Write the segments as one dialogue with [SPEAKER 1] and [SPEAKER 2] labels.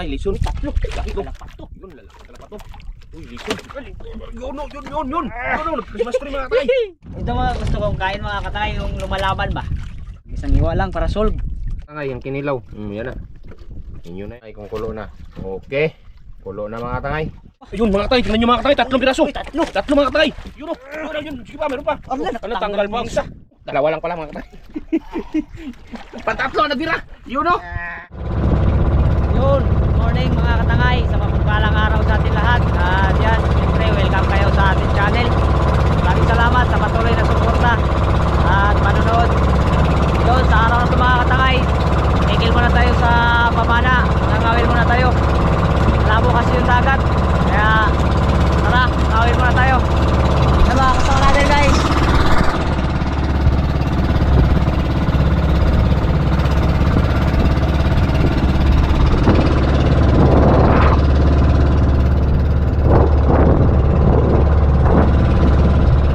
[SPEAKER 1] tangay, lison.
[SPEAKER 2] Tatlo.
[SPEAKER 1] Laki to.
[SPEAKER 2] Kalapak to.
[SPEAKER 1] Yun, lalaki ka na pa to. Uy, lison. Yun, no, yun, yun, yun. Yun, no, Christmas tree mga tangay.
[SPEAKER 2] Ito mga gusto kong kain mga katay yung lumalaban ba? Isang iwa lang para solve.
[SPEAKER 1] Tangay, yung kinilaw. Hmm, yan na. Inyo na. Ay, kung kulo na. Okay. Kulo na mga tangay. Ayun mga tangay, tingnan nyo mga tangay, tatlong piraso.
[SPEAKER 2] Uy, tatlo.
[SPEAKER 1] Tatlo mga tangay. Yun o. Yun, yun. Sige pa, meron pa.
[SPEAKER 2] Ano,
[SPEAKER 1] Ano, tanggal pa ang isa. Dalawa lang pala mga tangay. Pantatlo, nabira. Yun o.
[SPEAKER 2] Yun, good morning mga katangay sa mapagpalang araw sa atin lahat. At yan, siyempre welcome kayo sa ating channel. Maraming salamat sa patuloy na suporta at panonood. Yun, sa araw na ito mga katangay, tigil muna tayo sa pamana. Nangawin muna tayo. Labo kasi yung dagat. Kaya, tara, nangawin muna tayo. Sa mga kasama natin guys.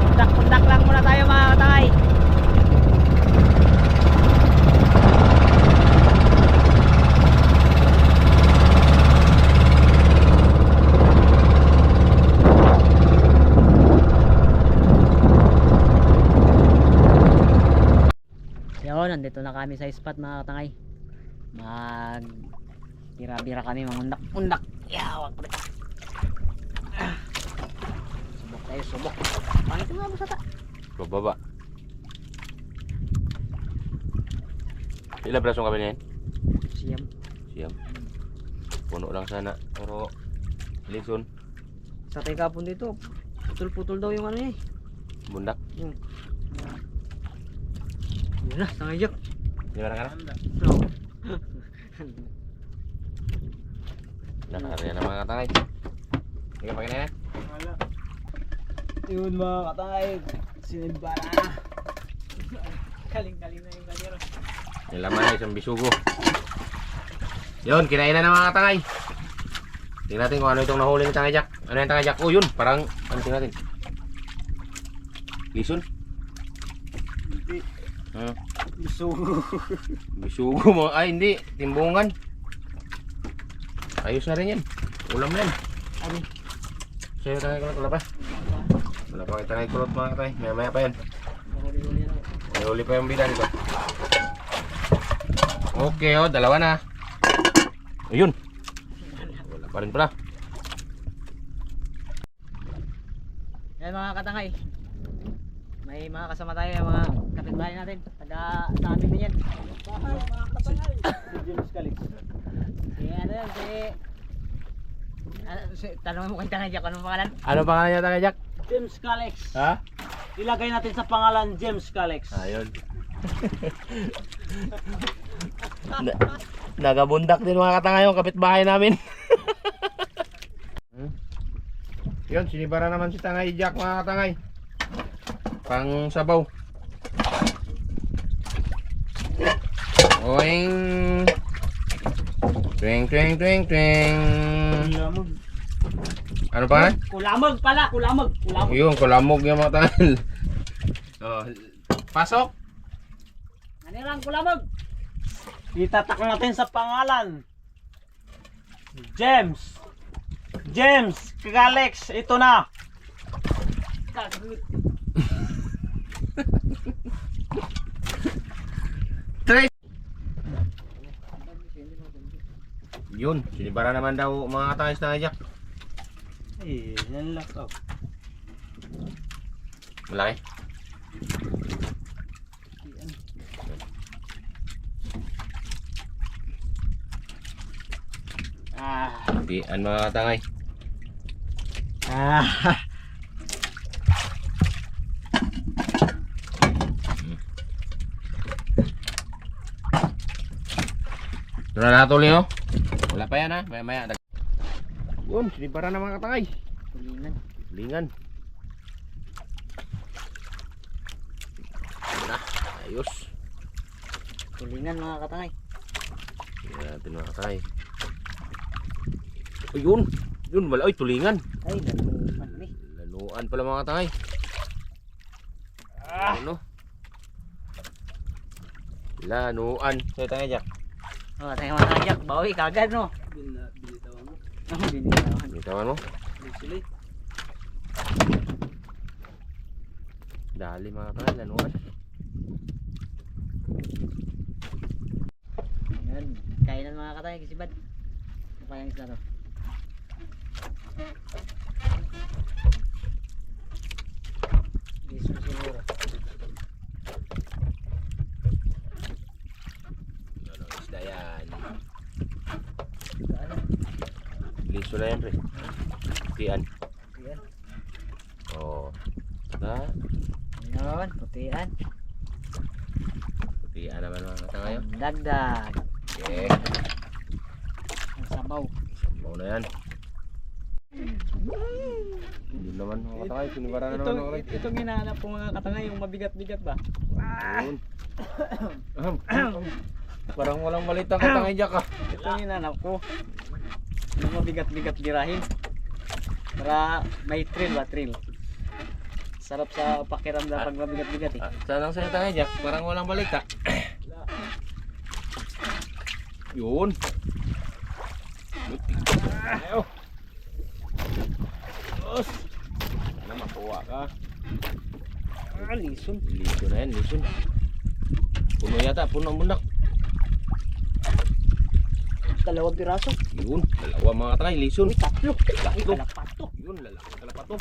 [SPEAKER 2] Pundak-pundak lang muna tayo mga katangay. Yun, nandito na kami sa spot mga katangay. Mag bira-bira kami mangundak-undak. Yawag pre. Ah. Subok tayo, subok. Pangit nga mo.
[SPEAKER 1] Bababa. Ilang braso ka ba niyan?
[SPEAKER 2] Siyam.
[SPEAKER 1] Siyam. Puno lang sana. Pero, lison,
[SPEAKER 2] Sa tayo kapon dito, putol-putol daw yung ano eh.
[SPEAKER 1] bundak.
[SPEAKER 2] Yung. Yun na, sangayok.
[SPEAKER 1] Di ba na
[SPEAKER 2] No.
[SPEAKER 1] Nakakariya na mga tangay. Sige, pagin na yan.
[SPEAKER 2] Yun mga katay, sinimba na. Kaling-kaling na yung kanyero.
[SPEAKER 1] Yung laman ay isang bisugo. Yun, kinain na ng mga tangay. Tingnan natin kung ano itong nahuli ni Tangay Jack. Ano yung Tangay Jack? Oh, yun. Parang, ano tingnan natin? Lison? Hmm.
[SPEAKER 2] Gusto.
[SPEAKER 1] Bisugo mo. Ay, hindi. Timbungan. Ayos na rin yan. Ulam na yan.
[SPEAKER 2] Ano?
[SPEAKER 1] Sa'yo, Tangay Kulot. Wala pa. Wala pa kay Tangay Kulot mga katay. Maya maya pa yan. May huli pa yung bida nito. Okay, oh. Dalawa na. Ayun. Wala pa rin pala.
[SPEAKER 2] Yan mga katangay. May mga kasama tayo, mga kapitbahay natin. Taga sa amin din yan. Bahay, mga katangay. Si James Calix. Si ano yan, si... Ano, si, tanongin mo kay Tangay Jack, anong pangalan?
[SPEAKER 1] Ano pangalan niya Tangay Jack?
[SPEAKER 2] James Calix.
[SPEAKER 1] Ha?
[SPEAKER 2] Ilagay natin sa pangalan James Calix.
[SPEAKER 1] Ayun. Na, nagabundak din mga katangay yung kapitbahay namin. hmm? Yun, sinibara naman si Tangay Jack mga katangay. Pang sabaw. Oing. Twing, twing, twing, twing.
[SPEAKER 2] Kulamog.
[SPEAKER 1] Ano pa?
[SPEAKER 2] Kulamog pala, kulamog. Kulamog.
[SPEAKER 1] Yun, kulamog yung mga tangay. Oh, pasok.
[SPEAKER 2] Ano lang kulamog? Itatak natin sa pangalan. James. James Calix, ito na.
[SPEAKER 1] Try. Yun, sinibara naman daw mga si Tangay Jack.
[SPEAKER 2] Eh, yan lang to.
[SPEAKER 1] Malaki.
[SPEAKER 2] Ah.
[SPEAKER 1] Pian mga katangay.
[SPEAKER 2] Ah.
[SPEAKER 1] Ito na natuli oh. Wala pa yan ha. Maya maya. Yun, sinibara na mga katangay. Lingan. Yun na. Ayos.
[SPEAKER 2] Tulingan mga katangay.
[SPEAKER 1] Tingnan natin mga katangay. Oh, yun. Yun, wala. Ay, tulingan.
[SPEAKER 2] Ay, lalupan ni.
[SPEAKER 1] Lanuan pala mga katangay.
[SPEAKER 2] Ah.
[SPEAKER 1] Ano? Lanuan. Kaya tangay Jack.
[SPEAKER 2] Oh, tayo mga Jack, bawi kagad no.
[SPEAKER 3] Binitawan mo.
[SPEAKER 2] Ako, binitawan.
[SPEAKER 1] Bitawan mo.
[SPEAKER 3] Actually.
[SPEAKER 1] Dali mga katangay, lanuan.
[SPEAKER 2] Yan. Kainan mga katay, kisibad. Ano pa yung isla to? Liso siguro.
[SPEAKER 1] Ano, isda yan.
[SPEAKER 2] Ano?
[SPEAKER 1] Liso na yan, pre. Tian.
[SPEAKER 2] Yan.
[SPEAKER 1] Oo. Na,
[SPEAKER 2] Ano naman? Putian.
[SPEAKER 1] tian naman mga katangay. oh.
[SPEAKER 2] Dagdag.
[SPEAKER 1] Okay.
[SPEAKER 2] Ang sabaw.
[SPEAKER 1] Sabaw na yan. Yun naman mga katangay, sinibara na naman rin.
[SPEAKER 2] itong hinahanap ko mga katangay, yung mabigat-bigat ba?
[SPEAKER 1] Yun. Parang walang malit ang katangay jack ah.
[SPEAKER 2] Itong hinahanap ko. Yung mabigat-bigat birahin. Para may thrill ba? Thrill. Sarap sa pakiramdam pag mabigat-bigat eh.
[SPEAKER 1] Ah, Saan ang sa'yo tangay jack? Parang walang balik ah. Yun. Ayaw. Os. Ano makuha ka?
[SPEAKER 2] Ah, lison.
[SPEAKER 1] Liso na yan, liso. Puno yata, puno ang bundak.
[SPEAKER 2] Dalawang piraso.
[SPEAKER 1] Yun, dalawa mga katangay, liso.
[SPEAKER 2] Uy, tatlo.
[SPEAKER 1] Tatlo.
[SPEAKER 2] kalapat to.
[SPEAKER 1] Yun, lalaki talaga to.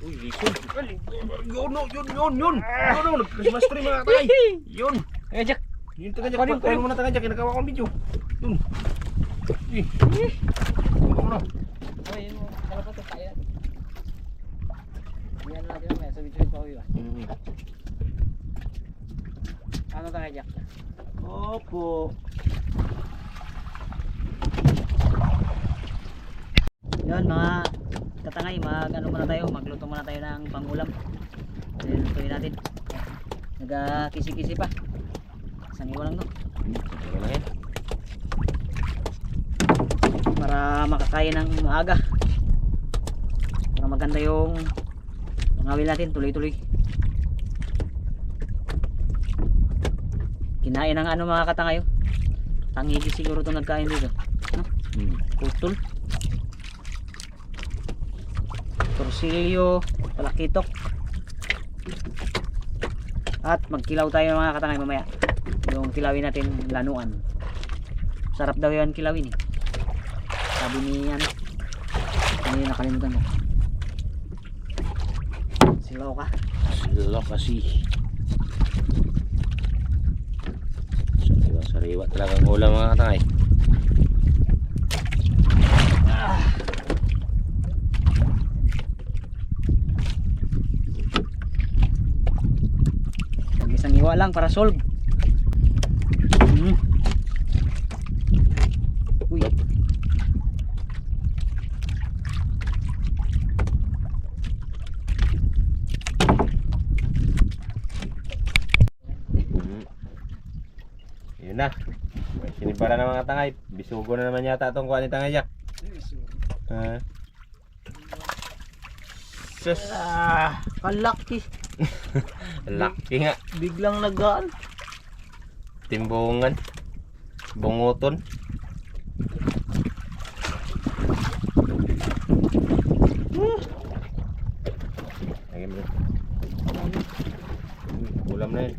[SPEAKER 1] Uy, liso. Yun, no, yun, yun, yun. Yun, no, nag-Christmas tree mga katangay. Yun.
[SPEAKER 2] Eh, Jack.
[SPEAKER 1] Yun, taga Jack.
[SPEAKER 2] Kunin
[SPEAKER 1] mo na taga Jack. Kinagawa ko ang video. Yun. Eh. Kunin mo na.
[SPEAKER 2] Oh, yun mo. Kalapat to. Kaya. Yan natin mamaya. Sabit-sabit pa ko yun.
[SPEAKER 1] Mm.
[SPEAKER 2] Ano tayo, Jack?
[SPEAKER 3] Opo.
[SPEAKER 2] Yun mga katangay, mag ano muna tayo, magluto muna tayo ng pangulam. Lutuin natin. Nagkisi-kisi pa. Isang iwan lang
[SPEAKER 1] yan.
[SPEAKER 2] Para makakaya ng maaga. Para maganda yung pangawil natin, tuloy-tuloy. Kinain ng ano mga katangay. oh. Tangigi siguro itong nagkain dito.
[SPEAKER 1] Mm.
[SPEAKER 2] Putol. Torsilyo, palakitok. At magkilaw tayo mga katangay mamaya. Yung kilawin natin lanuan. Sarap daw yan kilawin eh. Sabi ni ano. Ano yung nakalimutan ko. Silaw ka.
[SPEAKER 1] Sila kasi. Sariwa, sariwa talagang ulam mga katangay.
[SPEAKER 2] Pag isang iwa lang para solve. Mm. Uy.
[SPEAKER 1] Yun na. Sinibara na mga tangay. Bisugo na naman yata itong kuha ni tangay Jack. Ha? Sus.
[SPEAKER 3] Ah, kalaki.
[SPEAKER 1] Laki nga.
[SPEAKER 3] Biglang nagaan.
[SPEAKER 1] Timbungan. Bunguton. Lagyan mo. Uy, Ulam na yun.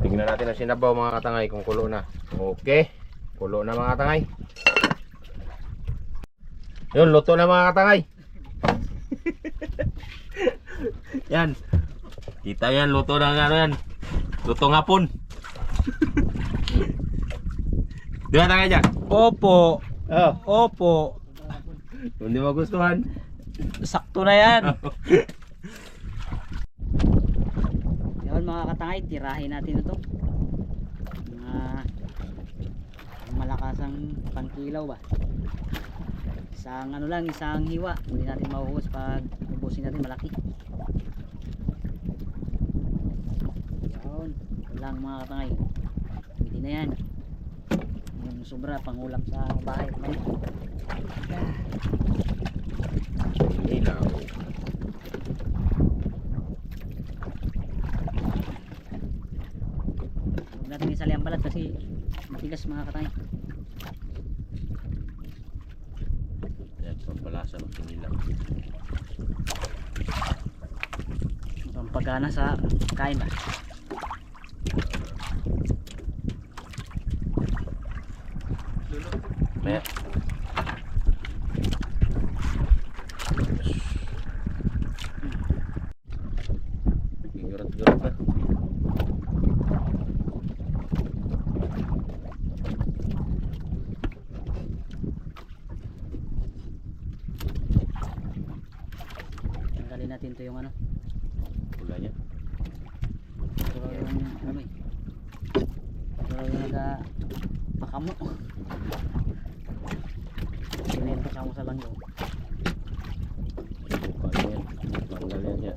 [SPEAKER 1] Tingnan natin ang sinabaw mga katangay kung kulo na. Okay. Kulo na mga katangay. Yun, luto na mga katangay. Yan. Kita yan, luto na nga yan. Luto nga pon. Di ba tangay dyan?
[SPEAKER 3] Opo.
[SPEAKER 1] Oh.
[SPEAKER 3] Opo.
[SPEAKER 1] Kung di magustuhan.
[SPEAKER 3] Sakto na yan.
[SPEAKER 2] Yun mga katangay, tirahin natin ito. Mga malakasang pangkilaw ba? Isang ano lang, isang hiwa. Hindi natin mahuhus pag ubusin natin malaki. Yun. Ito lang mga katangay. Hindi na yan. Yung sobra pangulam sa bahay.
[SPEAKER 1] Ilaw.
[SPEAKER 2] Huwag natin isali ang balat. kasi matigas mga katay.
[SPEAKER 1] Yan, pampalasa ng kinilaw.
[SPEAKER 2] Pampagana sa kain ba?
[SPEAKER 1] Maya. Gigurat-gurat na.
[SPEAKER 2] Tanggalin natin to yung ano.
[SPEAKER 1] Pula niya.
[SPEAKER 2] Ito yung ano eh. Ito yung naga pakamo. Pinento kamo sa langgo.
[SPEAKER 1] Paano yan? Tanggal yan siya.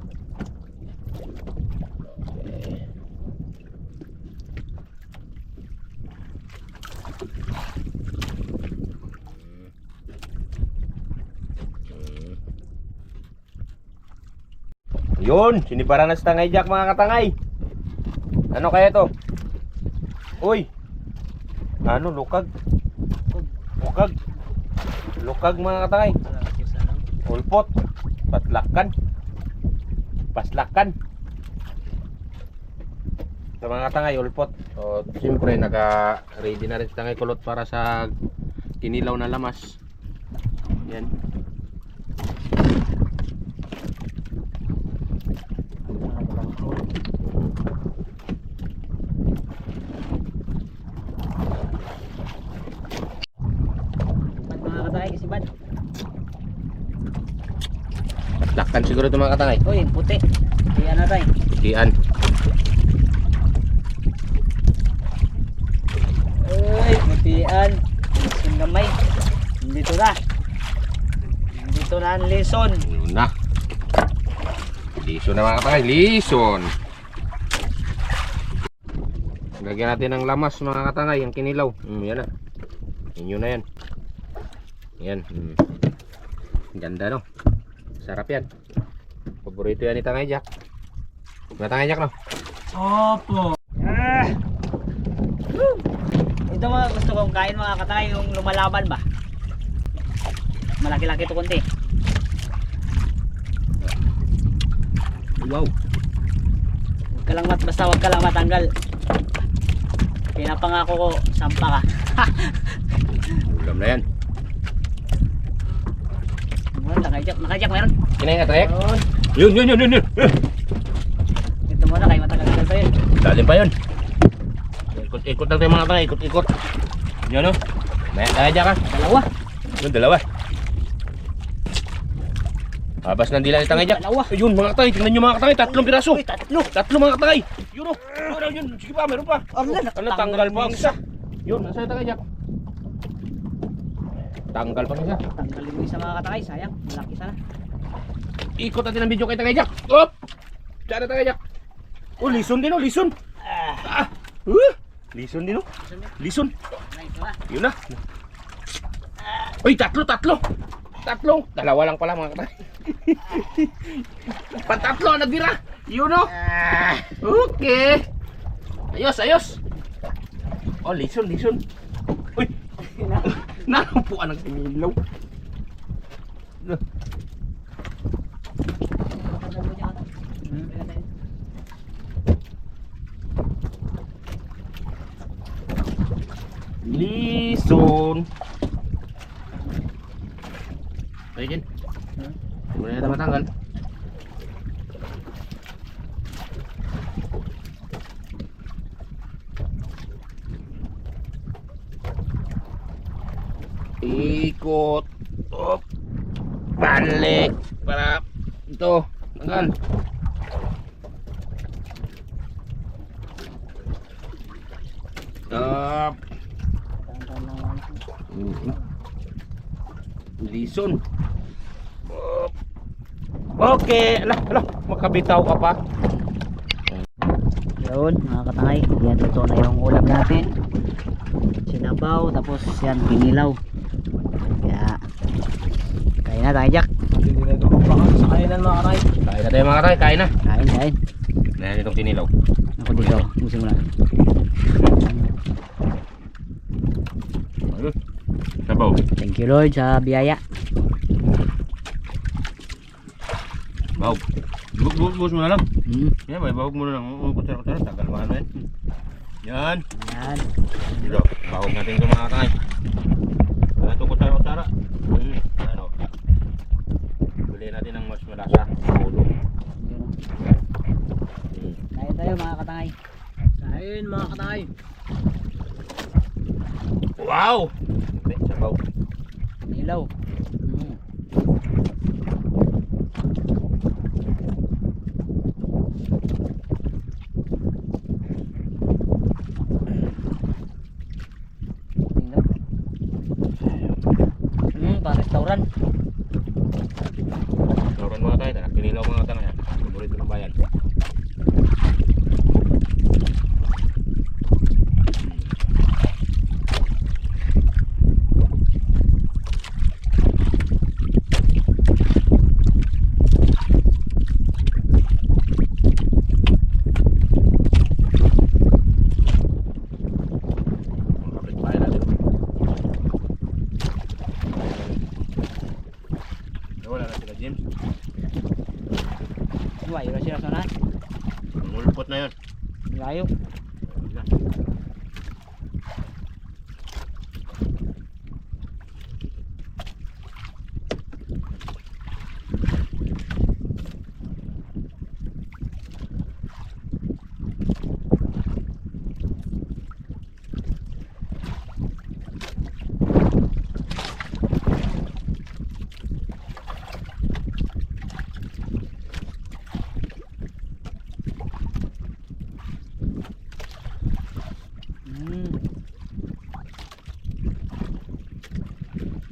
[SPEAKER 1] Eh. Hmm. Yun, sinibara na sa tangay jack mga katangay. Ano kaya to? Uy. Ano lukag? Lukag. Lukag mga katangay. Ulpot. Patlakan. Paslakan. Sa mga tangay, ulpot. O, siyempre, naka-ready na rin sa tangay kulot para sa kinilaw na lamas. Yan.
[SPEAKER 2] Bad mga katay kasi bad.
[SPEAKER 1] Paslakan siguro ito mga katangay.
[SPEAKER 2] Uy, puti. Di ano tay.
[SPEAKER 1] Ian.
[SPEAKER 2] Uy, matian. Leson gamay. Dito na. Dito na ang leson.
[SPEAKER 1] Yun na. Lison na mga katangay. Lison. Lagyan natin ng lamas mga katangay. Yung kinilaw. Hmm, yan na. Inyo na yan. Yan. Hmm. Ganda no. Sarap yan. Paborito yan ni Tangay Jack. Na Tangay Jack no?
[SPEAKER 3] Opo.
[SPEAKER 2] Ah! Woo! Ito mga gusto kong kain mga katay yung lumalaban ba? Malaki-laki to konti.
[SPEAKER 1] Wow.
[SPEAKER 2] Huwag ka lang mat basta huwag ka lang matanggal. Pinapangako ko sampa ka.
[SPEAKER 1] Ulam na yan.
[SPEAKER 2] Nakajak, nakajak meron.
[SPEAKER 1] Kinain nga Tangay?
[SPEAKER 2] Yun.
[SPEAKER 1] Yun, yun, yun, yun, yun.
[SPEAKER 2] Ito muna kay matagal-tagal to yun.
[SPEAKER 1] Lalim pa yun. Ikot-ikot lang tayo mga Tangay. Ikot-ikot. Yun no? May Tangay Jack ha?
[SPEAKER 2] Dalawa.
[SPEAKER 1] Yun, dalawa. Abas ng dila ni Tangay Jack.
[SPEAKER 2] Dalawa.
[SPEAKER 1] Ayun mga Tangay, tingnan nyo mga Tangay. Tatlong piraso.
[SPEAKER 2] Uy, tatlo.
[SPEAKER 1] Tatlo mga Tangay. Yun o. Yun, yun. Sige pa, meron pa.
[SPEAKER 2] Ano,
[SPEAKER 1] Ano, tanggal pa isa. Yun, nasa Tangay Jack. Tanggal pa ang isa.
[SPEAKER 2] Tanggalin mo isa mga katay, sayang. Malaki sana.
[SPEAKER 1] Ikot natin ang video kay Tangay Jack. Op! Diyan na Tangay Jack. Oh, lison din oh, lison.
[SPEAKER 2] Ah,
[SPEAKER 1] Ah! Uh! Lison din oh. Lison. Yun na. Uy, tatlo, tatlo. Tatlo. Dalawa lang pala mga katay. Pantatlo, nagdira. Yun oh.
[SPEAKER 2] Ah,
[SPEAKER 1] Okay. Ayos, ayos. Oh, lison, lison. Uy, nakampuan ng sinilaw. Lison. Ayo, Jen. Muna na matanggal. Ikot. Op. Balik. Para ito. Tanggal. Up. Mm. Lison. Op. Okay, ala, ala, makabitaw ka pa.
[SPEAKER 2] Yun, mga katangay. Yan, ito na yung ulam natin. Sinabaw, tapos yan, pinilaw. Kaya, kain na tayo, Jack.
[SPEAKER 3] Hindi na ito sa kainan mga karay.
[SPEAKER 1] Kain na tayo mga katay, kain na.
[SPEAKER 2] Kain, kain.
[SPEAKER 1] Nayan itong kinilaw.
[SPEAKER 2] Ako dito, musin mo na.
[SPEAKER 1] Sabaw.
[SPEAKER 2] Thank you Lord sa biyaya.
[SPEAKER 1] Buhos mo na lang.
[SPEAKER 2] Mm.
[SPEAKER 1] Yan, may bawag mo na lang. Kutsara-kutsara. Tagal ano yan. Yan.
[SPEAKER 2] Yan.
[SPEAKER 1] Dito, bawag natin ito mga. Wala ito kutsara-kutsara. Hmm. Ano. Bili natin ng mas malasa. Ulo. Hmm.
[SPEAKER 2] Kain tayo mga katangay.
[SPEAKER 3] Kain mga katay.
[SPEAKER 1] Wow! Sabaw.
[SPEAKER 2] Nilaw. Mm. Nilaw. Mm, pa restaurant.
[SPEAKER 1] Sauran mga tayo. Tanak kinilaw mga tangay. Paborito ng bayan. Kapit bahay natin. Wala na sila James.
[SPEAKER 2] Wah, yun sila sana.
[SPEAKER 1] Mulpot na yun.
[SPEAKER 2] Layo. Mm.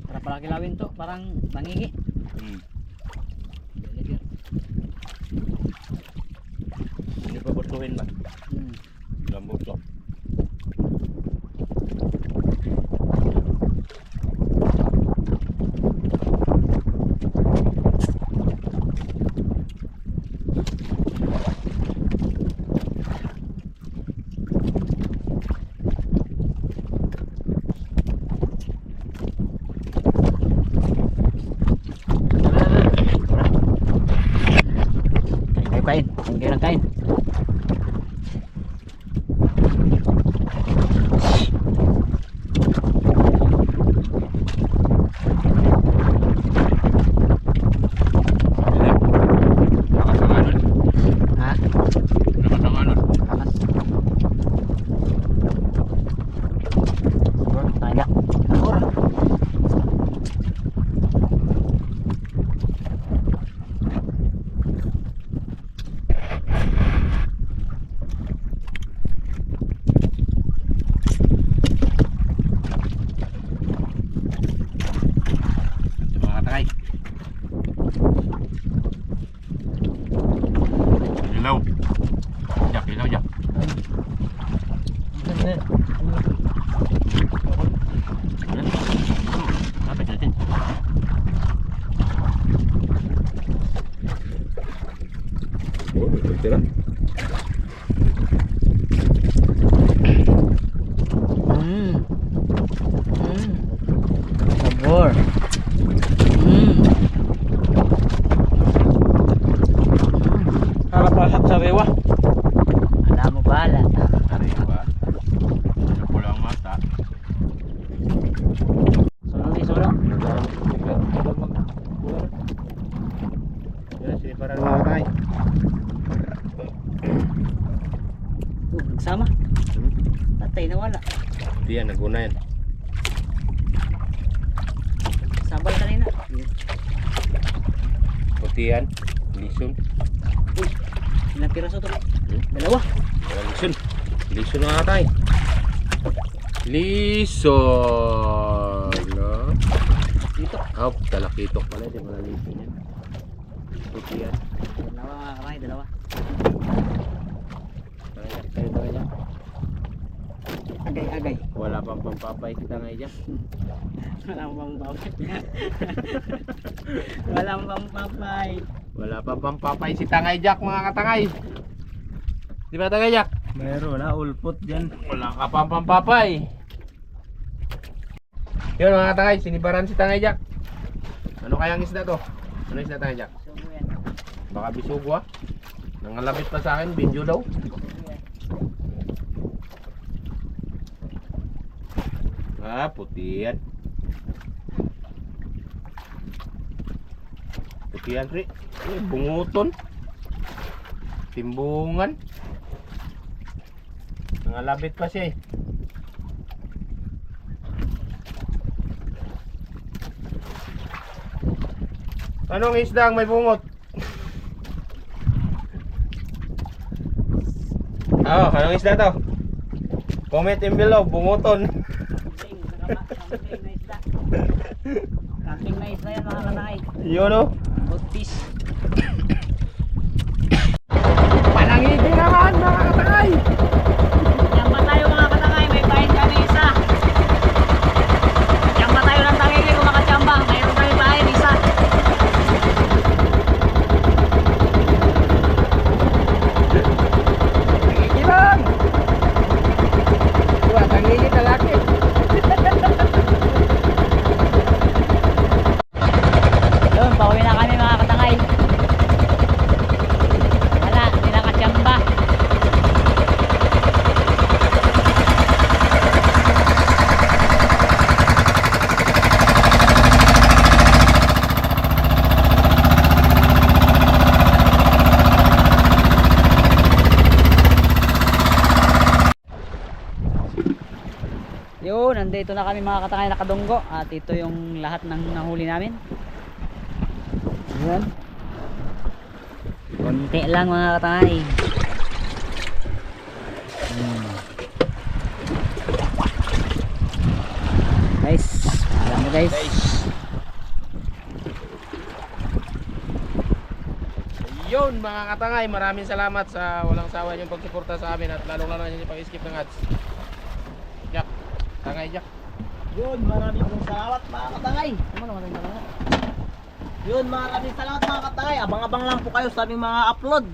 [SPEAKER 2] Para pala kilawin to, parang mangingi.
[SPEAKER 1] Hmm. Hindi pa butuhin ba?
[SPEAKER 2] Hmm.
[SPEAKER 1] Lambot to.
[SPEAKER 2] Kain kain. Kain.
[SPEAKER 1] Lakas ang anod.
[SPEAKER 2] Ha?
[SPEAKER 1] Lakas ang anod.
[SPEAKER 2] Lakas. Siguro, kain na. Siguro.
[SPEAKER 1] Ito mga katangay. Ilaw. Jak, ilaw jak. Yan. Lapit natin. Oh, may tira.
[SPEAKER 2] Mm. Mm. Sabor. Mm.
[SPEAKER 3] Kalapasak sa rewa.
[SPEAKER 2] Alam mo pala.
[SPEAKER 1] Sariwa. Ano ko lang mata.
[SPEAKER 2] Sulong ni sulong.
[SPEAKER 1] Yan, sige para mga katangay.
[SPEAKER 2] Uh, nagsama. Patay na wala.
[SPEAKER 1] Hindi yan, naguna yan.
[SPEAKER 2] Sabal kanina.
[SPEAKER 1] Puti yan. Lison.
[SPEAKER 2] Uy, ilang piraso to?
[SPEAKER 1] Hmm?
[SPEAKER 2] Dalawa.
[SPEAKER 1] Wala lison. Lison mga katay. Lison.
[SPEAKER 2] Dito.
[SPEAKER 1] Oh, talakitok pala. Di pala lison yan. Puti yan.
[SPEAKER 2] Dalawa mga kamay, dalawa.
[SPEAKER 1] Tagayak tayo, tagayak.
[SPEAKER 2] Agay-agay.
[SPEAKER 1] Wala pang pampapay kita ngayon dyan.
[SPEAKER 2] Walang pang papay. Walang pang papay.
[SPEAKER 1] Wala pang pampapay si Tangay Jack mga katangay. Di ba Tangay Jack?
[SPEAKER 3] Meron na ulpot dyan.
[SPEAKER 1] Wala ka pang pampapay. Yun mga katangay, sinibaran si Tangay Jack. Ano kayang isda to? Ano isda Tangay Jack? Baka bisugo ah. Nangalapit pa sa akin, binjo daw. Ah, puti yan. Puti yan, Pri. Eh, bunguton. Timbungan. Nangalapit pa siya eh. Anong isda ang may bungot? Oh, anong isda to? Comment in below,
[SPEAKER 2] nakapa- camping na isda. Camping na isda yan mga katangay.
[SPEAKER 1] Yun oh.
[SPEAKER 2] Good fish.
[SPEAKER 1] Panangiti naman mga katangay!
[SPEAKER 2] Yan ba tayo mga katangay? May pahin kami isa. Yan ba tayo ng tangili kung makachamba? Mayroon kami pahin isa.
[SPEAKER 1] Tangiti lang! Diba, tangiti talaki.
[SPEAKER 2] Yun, pauwi na kami mga katangay. Wala, hindi nakachamba. Nandito na kami mga katangay nakadunggo at ito yung lahat ng nahuli namin. Ayan. Konti lang mga katangay. Hmm. Guys, alam guys.
[SPEAKER 1] Yun mga katangay, maraming salamat sa walang sawa niyong pagsuporta sa amin at lalong lalo na yung pag-skip ng ads. Tangay Jack.
[SPEAKER 3] Yun, maraming pong salamat mga katangay.
[SPEAKER 2] Ano naman ang dalawa?
[SPEAKER 3] Yun, maraming salamat mga katangay. Abang-abang lang po kayo sa aming mga upload.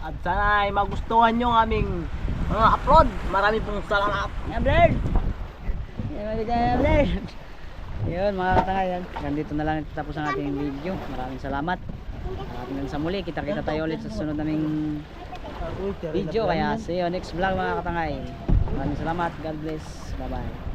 [SPEAKER 3] At sana ay magustuhan nyo ang aming mga upload. Maraming pong salamat.
[SPEAKER 2] Yan, Blerd! Yan, Blerd! Yun, mga katangay yan. Nandito na lang tapos ang ating video. Maraming salamat. At hanggang sa muli, kita-kita tayo ulit sa sunod naming video. Kaya see you next vlog mga katangay. Maraming salamat. God bless. Bye-bye.